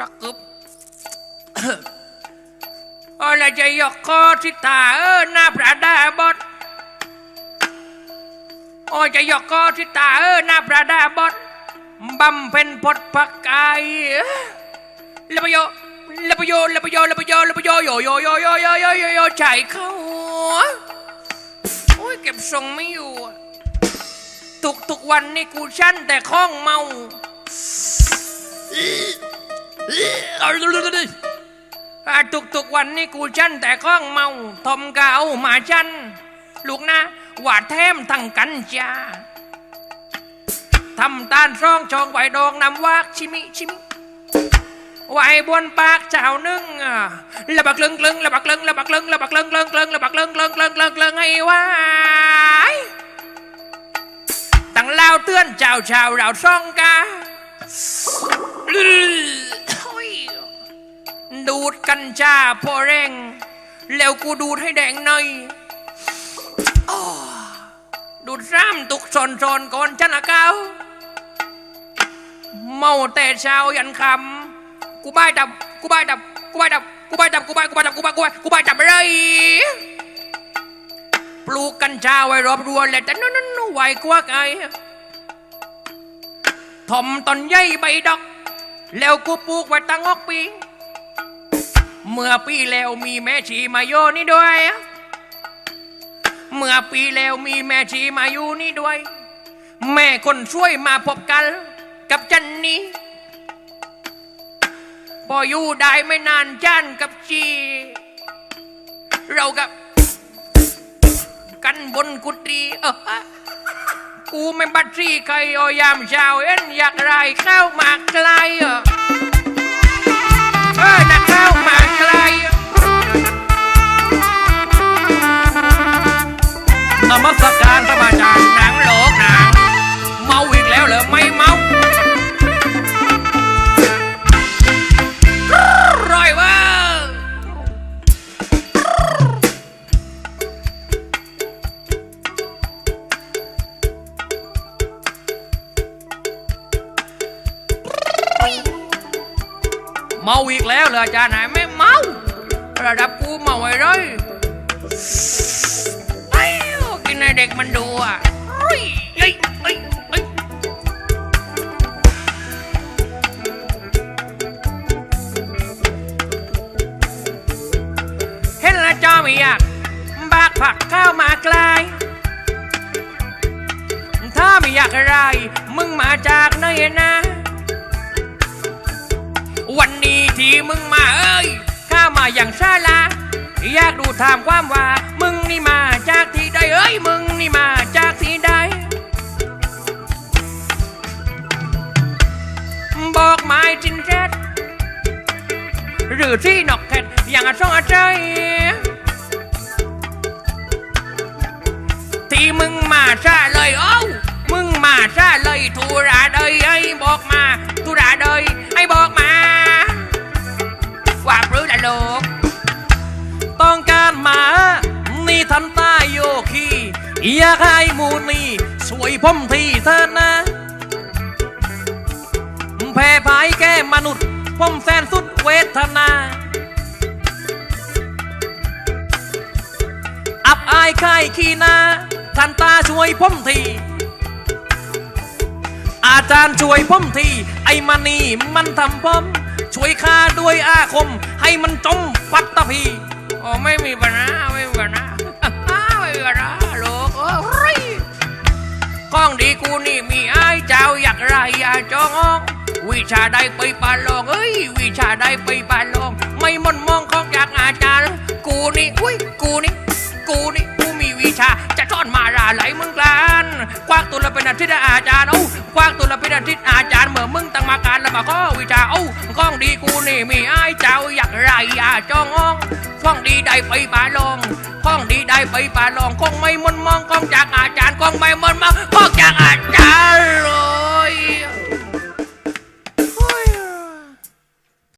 สักกึบอะไรจะยกคอทิตาเออหน้าพระดาบดโอ้ยจะยกคอทิตาเออหน้าพระดาบดบำเพ็ญพดพักกายเลปโยเลปโยเลปโยเลปโยเลปโยโยโยโยโยโยโยโยโยใจเข้าโอ้ยเก็บทรงไม่อยู่ทุกทุกวันนี่กูชั่นแต่ข้องเมา อ่าทุกวันนี่กูชันแต่ข้องเมาทอมกาหมาชันลูกนะหวาดแทมทั้งกันจ้าทำตานร่องชองไหวดองนำวากชิมิชิมิไหวบนปากเจ้านึงอะระบักเลิงเลิงระบักเลิงระบักเลิงระบักเลิงเลิงเลิงระบักเลิงเลิงเลิงเลิงเลิงให้วายตั้งเล่าเตือนเจ้าชาวเราซ่องกา ดูดกัญชาพอแรง แล้วกูดูดให้แดงหน่อยอ้อดูดซ้ำตุกซอนซอนก่อนชนะเก้าเมาแต่เช้ายันคำกูบ้ายดับกูบ้ายดับกูบ้ายดับกูบ้ายดับกูบ้ายกูบ้ายดับกูบ้ายกูบ้ายกูบ้ายดับเลยปลูกกัญชาไว้รอบรัวแหละแต่นั่นนั่นไหวกว่าไงถมต้นใหญ่ใบดอก แล้วกูปลูกไว้ตั้งหกปี เมื่อปีแล้วมีแม่ชีมาโยนี่ด้วย เมื่อปีแล้วมีแม่ชีมาอยู่นี่ด้วย แม่คนช่วยมาพบกัน กับจันนี้พออยู่ได้ไม่นานจันกับชี เรากับกันบนกุฏิเออกูไม่บัตรีใครโอยามเช้าเอ็นอยากไรข้ามาไกลเออ มัสการพระอาจารย์หนังโหลกหนังเมาอีกแล้วเหรอไม่เมาร่อยว่าเมาอีกแล้วเหรออาจารย์ไหนไม่เมาระดับกูเมาไอ้เลย เด็กมันดูอะเฮ้ยเฮ้ยเฮ้ยเฮ้ยเห็นแล้วจอมอยากบากผักข้าวมาไกลถ้าไม่อยากอะไร มึงมาจากไหนนะ วันนี้ที่มึงมาเอ้ยข้ามาอย่างชาลาอยากดูถามความว่า มึงนี่มา อที่นอกแคทอย่างอาช่องอาใจ ที่มึงมาซาเลยเอ้มึงมาซาเลยทุราเดยไอ้บอกมาทุราเดยไอ้บอกมา ว่าปรือละโลก ต้องการหมา นี่ทำตาโยคีอยากให้มูนี่สวยผมทีเธอนะแพ้ภายแก่มนุษย์ผมแสนสุดเวทนา อับอายค่ายขี้นาทันตาช่วยผมที อาจารย์ช่วยผมที ไอ้มันนี่มันทำผมช่วยข้าด้วยอาคม ให้มันจมปัตตภีโอ้ไม่มีปัญหาไม่มีปัญหาไม่มีปัญหาโลกโอ้ยก้องดีกูนี่มีไอ้เจ้าอยากไรอยากจองวิชาใดไปปาลองเอ้ยวิชาใดไปปาลอง ไม่มนมองของจากอาจารย์ กูนี่อุ้ยกูนี่กูนี่ ชา จะทอดมาราไหลมึงกลานกว้างตัวเราเป็นอาทิตย์อาจารย์เอ้กว้างตัวเราเป็นอาทิตย์อาจารย์เหมือนมึงตั้งมาการล้วมาข้อวิชาเอ้ข้องดีกูนี่มีไอ้เจ้าอยากไรอย่าจองอข้องดีได้ไปป่าลองข้องดีได้ไปป่าลององไม่มนมองข้องจากอาจารย์ข้องไม่มนมองข้องจากอาจารย์เลย